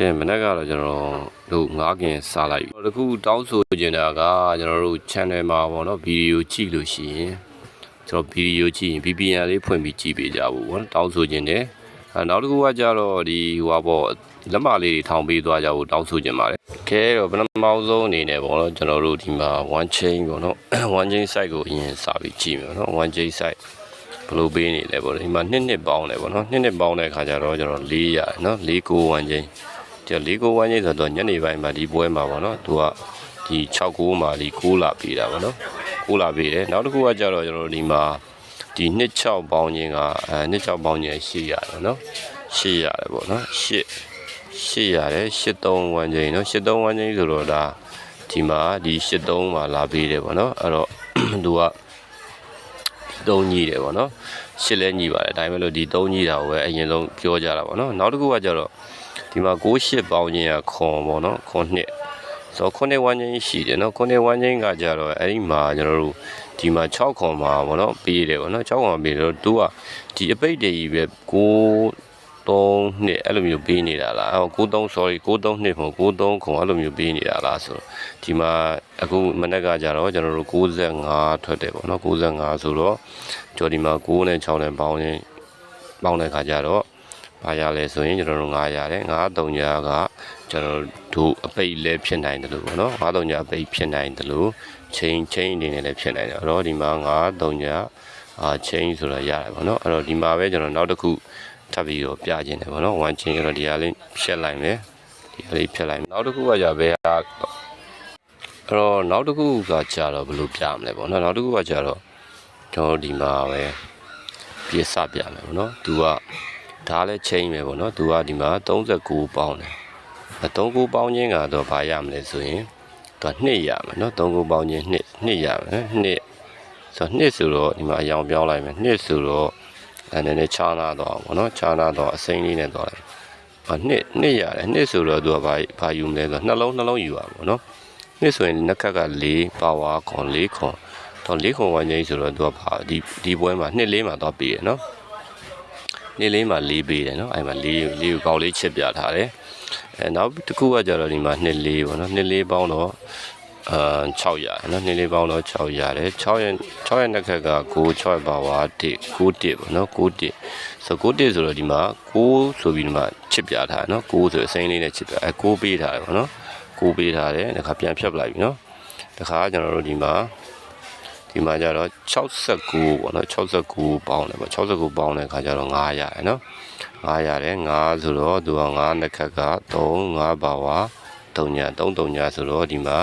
ကဲမနေ့ကတော့ကျွန်တော်တို့ငားကင်စားလိုက်ပြီတခုတောင်းဆိုချင်တာကကျွန်တော်တို့ channel မှာပေါ့နော်ဗီဒီယိုကြည့်လို့ရှိရင်ကျွန်တော်ဗီဒီယိုကြည့်ရင် VPN လေးဖွင့်ပြီးကြည့်ပေးကြဘူးပေါ့နော်တောင်းဆိုချင်တယ်အဲနောက်တစ်ခုကကြတော့ဒီဟိုပါပေါ့လက်မလေးတွေထောင်ပေးသွားကြဖို့တောင်းဆိုချင်ပါတယ်ကဲတော့ပထမဆုံးအနေနဲ့ပေါ့နော်ကျွန်တော်တို့ဒီမှာ one chain ပေါ့နော် one chain site ကိုအရင်စပြီးကြည့်မယ်ပေါ့နော် one chain site ဘယ်လိုပေးနေလဲပေါ့လေဒီမှာနှစ်နှစ်ပေါင်းတယ်ပေါ့နော်နှစ်နှစ်ပေါင်းတဲ့ခါကျတော့ကျွန်တော်၄ရတယ်နော်၄ကို1ချင်း ဒီ၄ကို1ချင်းဆိုတော့ညနေပိုင်းမှာဒီပွဲမှာပေါ့နော်သူကဒီ6ကိုမှာဒီ6လာပေးတာပေါ့နော်6လာပေးတယ်နောက်တစ်ခုကကျတော့ကျွန်တော်ဒီမှာဒီနှစ်6ပေါင်းချင်းကအဲနှစ်6ပေါင်းချင်း8ရတယ်နော်8ရတယ်ပေါ့နော်8 8ရတယ်83 1ချင်းနော်83 1ချင်းဆိုတော့ဒါဒီမှာဒီ83မှာလာပေးတယ်ပေါ့နော်အဲ့တော့သူကသုံးကြီးတယ်ပေါ့နော်ရှစ်လဲညီပါတယ်ဒါပေမဲ့လို့ဒီသုံးကြီးတာကိုပဲအရင်ဆုံးပြောကြတာပေါ့နော်နောက်တစ်ခုကကျတော့ ဒီမှာ6ရှစ်ပေါင်းခြင်းကခွန်ပေါ့နော်ခွန်နှစ်ဆိုတော့ခွန်နှစ်ဝမ်းချင်းရှိတယ်နော်ခွန်နှစ်ဝမ်းချင်းကကျတော့အဲ့ဒီမှာကျွန်တော်တို့ဒီမှာ6ခွန်မှာပေါ့နော်ပေးတယ်ပေါ့နော်6ခွန်ပေးတော့သူကဒီအပိတ်တွေကြီးပဲ6 3နှစ်အဲ့လိုမျိုးပေးနေတာလားအော်93 sorry 93နှစ်ပုံ93ခွန်အဲ့လိုမျိုးပေးနေတာလားဆိုတော့ဒီမှာအခုမနေ့ကကြတော့ကျွန်တော်တို့65ထွက်တယ်ပေါ့နော်65ဆိုတော့ကျော်ဒီမှာ9နဲ့6နဲ့ပေါင်းရင်ပေါင်းတဲ့ခါကျတော့ ဘာရလဲဆိုရင်ကျွန်တော်တို့9ရတယ်9 3ညာကကျွန်တော်တို့အပိတ်လဲဖြစ်နိုင်တယ်လို့ပေါ့နော်9 3ညာအပိတ်ဖြစ်နိုင်တယ်လို့ချိန်ချိန်အနေနဲ့လည်းဖြစ်နိုင်တယ်အဲ့တော့ဒီမှာ9 3ညာအာချိန်ဆိုတာရတယ်ပေါ့နော်အဲ့တော့ဒီမှာပဲကျွန်တော်နောက်တစ်ခုထပ်ပြီးတော့ပြခြင်းတယ်ပေါ့နော်1ချင်းကတော့ဒီဟာလေးဖြတ်လိုက်မယ်ဒီဟာလေးဖြတ်လိုက်မယ်နောက်တစ်ခုကじゃဘယ်ဟာအဲ့တော့နောက်တစ်ခုကကြာတော့ဘယ်လိုပြမလဲပေါ့နော်နောက်တစ်ခုကကြာတော့ကျွန်တော်ဒီမှာပဲပြစပြမယ်ပေါ့နော်သူက ဒါလည်းချိန်ပဲပေါ့နော်သူကဒီမှာ39ပေါင်းတယ်အဲ39ပေါင်းချင်းကတော့ဘာရမလဲဆိုရင်သူက2ရမယ်နော်39ပေါင်းချင်း2 2ရမယ်2ဆိုတော့2ဆိုတော့ဒီမှာအယောင်ပြောင်းလိုက်မယ်2ဆိုတော့အဲနည်းနည်းချားနာတော့ပေါ့နော်ချားနာတော့အစိမ်းလေးနဲ့တော့လိုက်အာနှစ်နှစ်ရတယ်နှစ်ဆိုတော့သူကဘာဘာယူမလဲဆိုတော့နှလုံးနှလုံးယူရပါဘောနော်နှစ်ဆိုရင်နှစ်ခက်က4ပါဝါခွန်4ခွန်တော့4ခွန်ဝန်းကျင်းဆိုတော့သူကဘာဒီဒီပွဲမှာနှစ်လေးမှာတော့ပေးတယ်နော် နှစ်လေးမှာ4ပေးတယ်နော်အဲ့မှာ4 4ကိုကောက်လေးချစ်ပြထားတယ်အဲနောက်တစ်ခုကကြတော့ဒီမှာနှစ်လေးပေါ့နော်နှစ်လေးပေါင်းတော့အာ6ရတယ်နော်နှစ်လေးပေါင်းတော့6ရတယ်6ရဲ့6ရဲ့နှစ်ခက်က9 6ပါဝါ1 9 1ပေါ့နော်9 1ဆို9 1ဆိုတော့ဒီမှာ9ဆိုပြီးဒီမှာချစ်ပြထားတယ်နော်9ဆိုအစိမ်းလေးနဲ့ချစ်ပြအဲ9ပေးထားတယ်ပေါ့နော်9ပေးထားတယ်တခါပြန်ဖြတ်ပလိုက်ပြီနော်တခါကျွန်တော်တို့ဒီမှာ ဒီမှာကျတော့69ပေါ့နော်69ပေါင်းတယ်ပေါ့69ပေါင်းတဲ့ခါကျတော့900ရတယ်နော်900ရတယ်9ဆိုတော့သူက9နှစ်ခက်က3 9ပါဝါ3ညာ3 3ညာဆိုတော့ဒီမှာ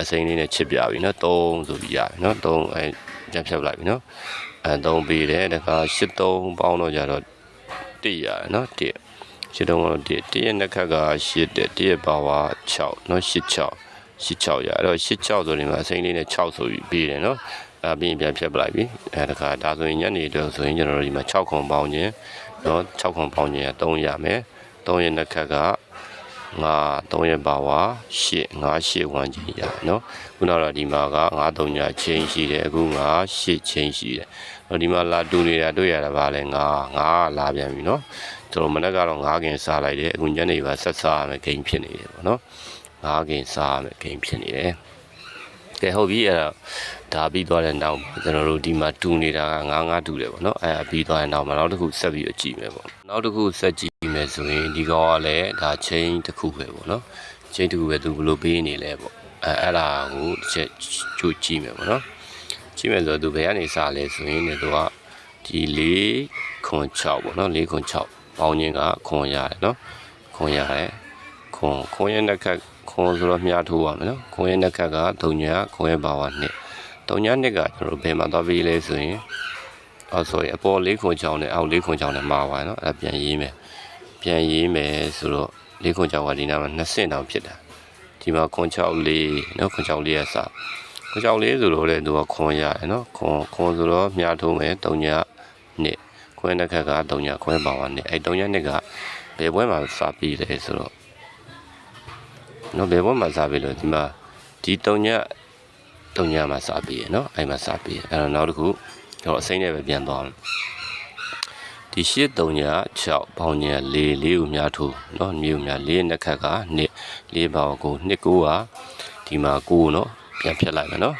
အစိမ့်လေးနဲ့ချစ်ပြပြီနော်3ဆိုပြီးရတယ်နော်3အဲကြက်ဖြတ်လိုက်ပြီနော်အဲ3ပြီးတယ်တခါ83ပေါင်းတော့ကျတော့1ရတယ်နော်1 83ကတော့1 1ရဲ့နှစ်ခက်က8 1ရဲ့ပါဝါ6နော်86 86ရအဲ့တော့86ဆိုရင်မှာအစိမ်းလေးနဲ့6ဆိုပြီးပြီးတယ်နော်အဲပြီးရင်ပြန်ဖြတ်ပလိုက်ပြီအဲဒါကဒါဆိုရင်ညနေအတွက်ဆိုရင်ကျွန်တော်တို့ဒီမှာ6ခွန်ပေါင်းခြင်းနော်6ခွန်ပေါင်းခြင်းက3ရမယ်3ရနှစ်ခက်ကငါ3ရပါဝါ8 9 8ဝန်းကျင်ရနော်ခုနတော့ဒီမှာက9 3ညချင်းရှိတယ်အခု9 8ချင်းရှိတယ်တော့ဒီမှာလာတူနေတာတွေ့ရတာပါလဲငါငါလာပြန်ပြီနော်ကျွန်တော်မနေ့ကတော့ငါးခင်စားလိုက်တယ်အခုညနေပါဆက်စားရမယ်ဂိမ်းဖြစ်နေတယ်ပေါ့နော် 9ကင်စားရမယ်ဂိမ်းဖြစ်နေတယ်ကဲဟုတ်ပြီအဲ့တော့ဒါပြီးသွားတဲ့နောက်မှာကျွန်တော်တို့ဒီမှာတူနေတာက9 9တူတယ်ပေါ့နော်အဲ့ဒါပြီးသွားတဲ့နောက်မှာနောက်တစ်ခုဆက်ပြီးတော့ကြည့်မယ်ပေါ့နောက်တစ်ခုဆက်ကြည့်မယ်ဆိုရင်ဒီကောင်ကလည်းဒါ chain တစ်ခုပဲပေါ့နော် chain တစ်ခုပဲသူဘယ်လိုပေးနေလဲပေါ့အဲအဲ့ဒါကိုတစ်ချက်ကြိုကြည့်မယ်ပေါ့နော်ကြည့်မယ်ဆိုတော့သူဘယ်ကနေစလဲဆိုရင်လည်းသူကဒီ4ခွန်6ပေါ့နော်4ခွန်6ပေါင်းခြင်းကခွန်ရတယ်နော်ခွန်ရတယ် ခွန်ခွန်ရဲ့နှစ်ခက်ခွန်ဆိုတော့မြားထိုးပါမယ်နော်ခွန်ရဲ့နှစ်ခက်က3ညာခွန်ရဲ့ဘာဝနှစ်3ညာနှစ်ကကျွန်တော်တို့ဘယ်မှာသွားပြီးလဲဆိုရင်အော် sorry အပေါ်4ခွန်6နဲ့အောက်4ခွန်6နဲ့မှာပါနော်အဲ့ဒါပြန်ရေးမယ်ပြန်ရေးမယ်ဆိုတော့4ခွန်6ကဒီနားမှာ2ဆင့်တောင်ဖြစ်တာဒီမှာခွန်6 4နော်ခွန်6 4ရစခွန်6 4ဆိုတော့လေသူကခွန်ရတယ်နော်ခွန်ခွန်ဆိုတော့မြားထိုးမယ်3ညာနှစ်ခွန်နှစ်ခက်က3ညာခွန်ဘာဝနှစ်အဲ့3ညာနှစ်ကဘယ်ဘွဲမှာစပြီးလဲဆိုတော့ နော်ဘယ်ဘက်မှာစားပြီလို့ဒီမှာဒီတုံညတုံညမှာစားပြီရနော်အဲ့မှာစားပြီအဲ့တော့နောက်တစ်ခုကျွန်တော်အစိမ့်နဲ့ပဲပြန်သွားမယ်ဒီ ဒီရှစ်3ညာ6ပေါင်းညာ4 4ကိုများထိုးเนาะမြေကိုများ4နှစ်ခတ်ကနှစ်4ပေါင်းကိုနှစ်ကိုကဒီမှာ9เนาะပြန်ဖြတ်လိုက်မယ်เนาะ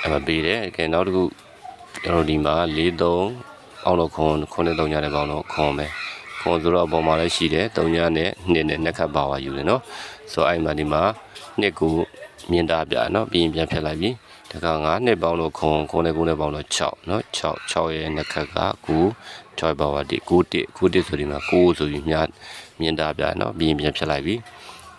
အဲ့မှာပေးတယ်ကဲနောက်တစ်ခုကျွန်တော်ဒီမှာ4 3ပေါင်းတော့ခွန်ခွန်နဲ့3ညာနဲ့ပေါင်းတော့ခွန်ပဲခွန်ဆိုတော့အပေါ်မှာလည်းရှိတယ်3ညာနဲ့နှစ်နဲ့နှစ်ခတ်ပါဝါယူတယ်เนาะ ဆိုအဲ့မှာဒီမှာနှစ်ကိုမြင်တာပြနော်ပြီးရင်ပြန်ဖြတ်လိုက်ပြီတခါ9နှစ်ပေါင်းလို့ခွန်ခွန်နဲ့9နဲ့ပေါင်းလို့6နော်6 6ရဲ့နှစ်ခက်က9 6ပါဝါတိ9 1 9 1ဆိုဒီမှာ9ဆိုပြီးမြားမြင်တာပြနော်ပြီးရင်ပြန်ဖြတ်လိုက်ပြီ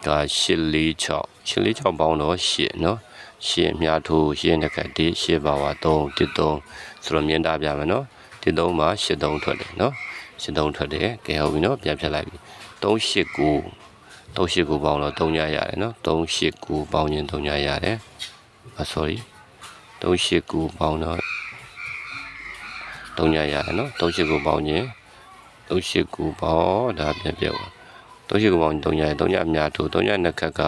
ဒါ8 4 6 8 4 6ပေါင်းတော့8နော်ရှင်မြားထိုးရှင်တစ်ခက်တိရှစ်ပါဝါ3 1 3ဆိုတော့မြင်တာပြမယ်နော်1 3မှာ8 3ထွက်တယ်နော်8 3ထွက်တယ်ကဲဟုတ်ပြီနော်ပြန်ဖြတ်လိုက်ပြီ3 8 9 389ပေါင်းတော့3ညရတယ်နော်389ပေါင်းရင်3ညရတယ်အ sorry 389ပေါင်းတော့3ညရတယ်နော်389ပေါင်းရင်389ပေါင်းဒါပြန်ပြောပါ389ပေါင်း3ညရ3ညအများထို့3ညနှစ်ခက်က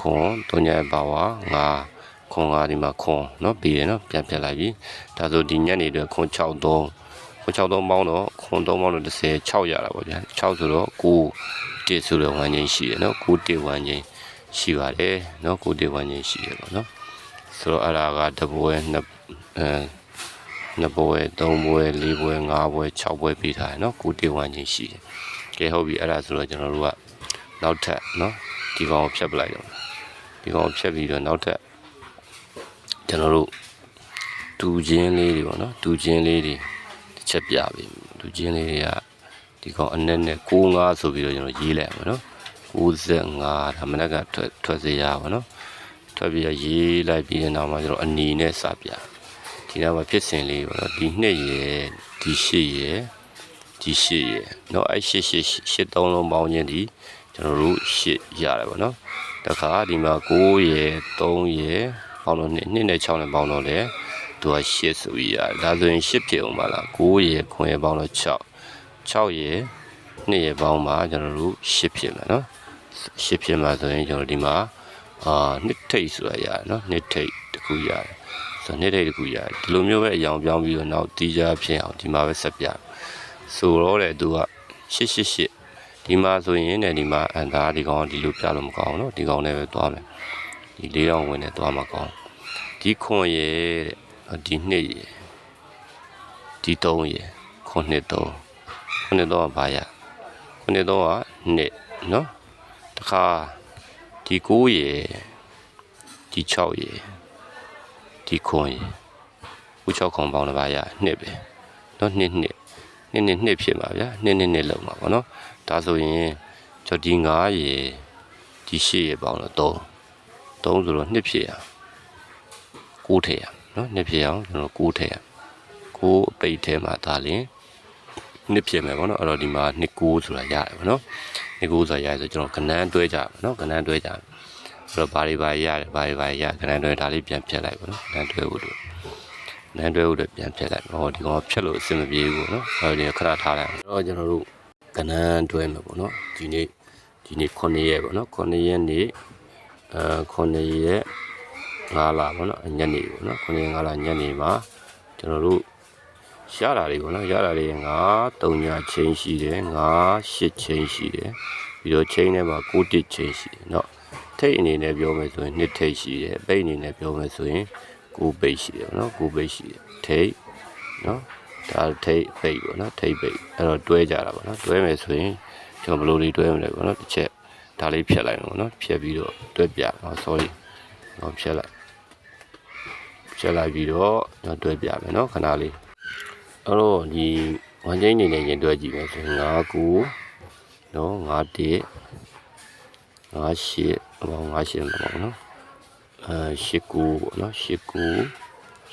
ခွန်3ညပါဝါ9ခွန်9ဒီမှာခွန်နော်ပြီးရနော်ပြန်ပြလိုက်ပြီဒါဆိုဒီညနေတော့ခွန်63ခွန် 63ပေါင်းတော့ခွန်3ပေါင်းတော့30 6ရတာပေါ့ဗျာ6ဆိုတော့9 1ဆိုတဲ့ဝမ်းချင်းရှိတယ်နော်9 1ဝမ်းချင်းရှိပါတယ်နော်9 1ဝမ်းချင်းရှိတယ်ပေါ့နော်ဆိုတော့အဲ့ဒါကတပွဲနှစ်အဲနှစ်ပွဲသုံးပွဲလေးပွဲငါးပွဲ6ပွဲပြီးထားတယ်နော်9 1ဝမ်းချင်းရှိတယ်ကဲဟုတ်ပြီအဲ့ဒါဆိုတော့ကျွန်တော်တို့ကနောက်ထပ်နော်ဒီကောင်ကိုဖြတ်ပလိုက်တော့ဒီကောင်ကိုဖြတ်ပြီးတော့နောက်ထပ်ကျွန်တော်တို့တူချင်းလေးတွေပေါ့နော်တူချင်းလေးတွေ တစ်ချက်ပြပေးလူချင်းလေးတွေကဒီကောင်အနက်နဲ့65ဆိုပြီးတော့ကျွန်တော်ရေးလိုက်ပါနော်65ဒါမနက်ကထွက်ထွက်စေရပါနော်ထွက်ပြီးရေးလိုက်ပြီးတဲ့နောက်မှာကျွန်တော်အနီနဲ့စပြဒီနောက်မှာဖြစ်စဉ်လေးပါနော်ဒီနှစ်ရယ်ဒီရှစ်ရယ်ဒီရှစ်ရယ်နော်အဲ့ရှစ်ရှစ်ရှစ်သုံးလုံးပေါင်းခြင်းဒီကျွန်တော်တို့ရှစ်ရတယ်ပါနော်တခါဒီမှာ9ရယ်3ရယ်ပေါင်းလို့နှစ်နှစ်နဲ့6နဲ့ပေါင်းတော့လေ သူကရှစ်ဆိုပြီးရတယ်ဒါဆိုရင်ရှစ်ဖြစ်အောင်ပါလား9ရယ်9ရယ်ပေါင်းတော့6 6ရယ်2ရယ်ပေါင်းမှာကျွန်တော်တို့10ဖြစ်မယ်နော်10ဖြစ်မှာဆိုရင်ကျွန်တော်ဒီမှာအာနှစ်ထိတ်ဆိုတာရတယ်နော်နှစ်ထိတ်တစ်ခုရတယ်ဆိုတော့နှစ်ထိတ်တစ်ခုရတယ်ဒီလိုမျိုးပဲအယောင်ပြောင်းပြီးတော့နောက်တီးကြဖြစ်အောင်ဒီမှာပဲဆက်ပြဆိုတော့လေသူက888ဒီမှာဆိုရင်လည်းဒီမှာအန်ဒါဒီကောင်ဒီလိုပြလို့မကောင်းဘူးနော်ဒီကောင်နဲ့ပဲသွားမယ်ဒီ၄တောင်ဝင်နဲ့သွားမှာကောင်းဒီခွန်ရယ်တဲ့ ဒီနှစ်ရယ်ဒီ3ရယ်ခွန်နှစ်3ခုနှစ်တော့ဘာရခုနှစ်တော့ကနှစ်နော်တခါဒီ9ရယ်ဒီ6ရယ်ဒီခွန်ရယ်ဦး6ခွန်ပေါင်းတော့ဘာရနှစ်ပဲနော်နှစ်နှစ်နှစ်နှစ်နှစ်ဖြစ်မှာဗျာနှစ်နှစ်နှစ်လုံးမှာပေါ့နော်ဒါဆိုရင်ကျွန်တော်ဒီ9ရယ်ဒီ10ရယ်ပေါင်းတော့3 3ဆိုတော့နှစ်ဖြစ်ရ9ထည့်ရ နော်နှစ်ဖြစ်အောင်ကျွန်တော်9ထည့်ရ9အပိတ်ထဲမှာဒါလင်းနှစ်ဖြစ်မယ်ပေါ့နော်အဲ့တော့ဒီမှာနှစ်9ဆိုတာရတယ်ပေါ့နော်နှစ်9ဆိုတာရတယ်ဆိုကျွန်တော်ကဏ္ဍတွဲကြပါနော်ကဏ္ဍတွဲကြအဲ့တော့ဘာတွေဘာတွေရတယ်ဘာတွေဘာတွေရကဏ္ဍတွဲဒါလေးပြန်ဖြတ်လိုက်ပေါ့နော်ကဏ္ဍတွဲဖို့တို့ကဏ္ဍတွဲဖို့တို့ပြန်ဖြတ်လိုက်ဟောဒီကောင်ဖြတ်လို့အဆင်မပြေဘူးပေါ့နော်အဲ့တော့ဒီခဏထားလိုက်အဲ့တော့ကျွန်တော်တို့ကဏ္ဍတွဲမယ်ပေါ့နော်ဒီနေ့ဒီနေ့9ရက်ပေါ့နော်9ရက်နေ့အဲ9ရက် 9လပေါ့နော်ညနေပေါ့နော်9ရက်9လညနေမှာကျွန်တော်တို့ရတာတွေပေါ့နော်ရတာတွေ9 3ညချင်းရှိတယ်9 8ချင်းရှိတယ်ပြီးတော့ချင်းထဲမှာ9တစ်ချင်းရှိတယ်เนาะထိတ်အနေနဲ့ပြောမယ်ဆိုရင်နှစ်ထိတ်ရှိတယ်ပိတ်အနေနဲ့ပြောမယ်ဆိုရင်9ပိတ်ရှိတယ်เนาะ9ပိတ်ရှိတယ်ထိတ်เนาะဒါထိတ်ပိတ်ပေါ့နော်ထိတ်ပိတ်အဲ့တော့တွဲကြတာပေါ့နော်တွဲမယ်ဆိုရင်ကျွန်တော်ဘယ်လိုတွေတွဲမလဲပေါ့နော်တစ်ချက်ဒါလေးဖြတ်လိုက်မှာပေါ့နော်ဖြတ်ပြီးတော့တွဲပြဟော sorry ဟောဖြတ်လိုက် ဖြတ်လိုက်ပြီးတော့ကျွန်တော်တွဲပြမယ်နော်ခဏလေးအဲ့တော့ဒီဝမ်ချင်းနေနေရင်တွဲကြည့်မယ်ဆိုရင်9 9နော်9 1 9 8ဘောင်း9 8ဘောင်းနော်အဲ8 9ပေါ့နော်8 9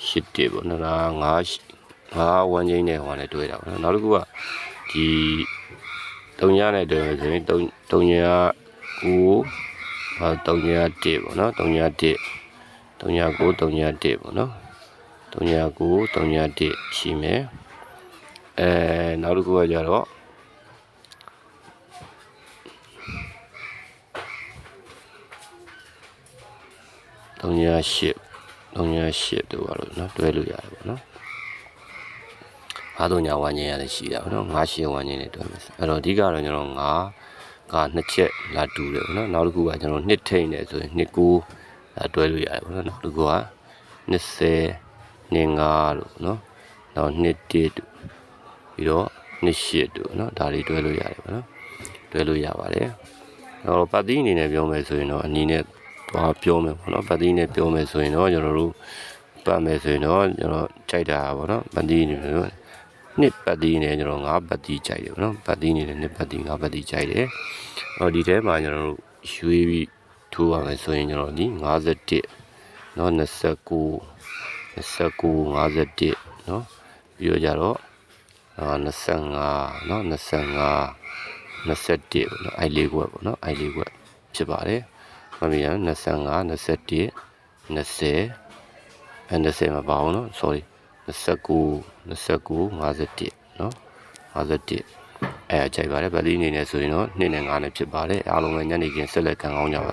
8 1ပေါ့နော်ဒါ9 9ဝမ်ချင်းနဲ့ဟိုနဲ့တွဲတာပေါ့နော်နောက်တစ်ခုကဒီ3ညနဲ့တွဲမယ်ဆိုရင်3 3ည9ဟာ3ည1ပေါ့နော်3ည1 3ည9 3ည1ပေါ့နော်3ည9 3ည1ရှိမယ်အဲနောက်တစ်ခုကကြတော့3ည8 3ည8တို့ပါလို့เนาะတွဲလို့ရတယ်ပေါ့နော် ငါးတုံညာဝန်းကျင်ရတယ်ရှိတာပေါ့နော်ငါးရှစ်ဝန်းကျင်နဲ့တွဲမယ်ဆိုအဲ့တော့အဓိကတော့ကျွန်တော်ငါးကနှစ်ချက်လာတူတယ်ပေါ့နော်နောက်တစ်ခုကကျွန်တော်နှစ်ထိန်တယ်ဆိုရင်နှစ်ကိုလာ တွဲလို့ရတယ်ပေါ့နော်နောက်တစ်ခုက20နှစ်ငါးလို့နော်နောက်နှစ်တစ်တို့ပြီးတော့နှစ်ရှစ်တို့နော်ဒါတွေတွဲလို့ရတယ်ပေါ့နော်တွဲလို့ရပါတယ်တော့ပတ်တိအနေနဲ့ပြောမယ်ဆိုရင်တော့အနီးနဲ့သွားပြောမယ်ပေါ့နော်ပတ်တိနဲ့ပြောမယ်ဆိုရင်တော့ကျွန်တော်တို့ပတ်မယ်ဆိုရင်တော့ကျွန်တော်ကြိုက်တာပေါ့နော်ပတ်တိအနေနဲ့တော့နှစ်ပတ်တီးနဲ့ကျွန်တော်ငါးပတ်တီးကြိုက်တယ်ဗောနော်ပတ်တီးနေတယ်နှစ်ပတ်တီးငါးပတ်တီးကြိုက်တယ်ဟောဒီထဲမှာကျွန်တော်တို့ရွှေပြီး ထိုးရမယ်ဆိုရင်ကျွန်တော်ဒီ51เนาะ29 29 51เนาะပြီးတော့ကြတော့အာ25เนาะ25 21ပေါ့နော်အိုက်လေးခွက်ပေါ့နော်အိုက်လေးခွက်ဖြစ်ပါတယ်မမီးရ25 21 20အဲ20မပါဘူးနော် sorry 29 29 51เนาะ51အဲအကြိုက်ပါတယ်ဗလီအနေနဲ့ဆိုရင်တော့2နဲ့5နဲ့ဖြစ်ပါတယ်အားလုံးပဲညနေခင်းဆက်လက်ခံကောင်းကြပါ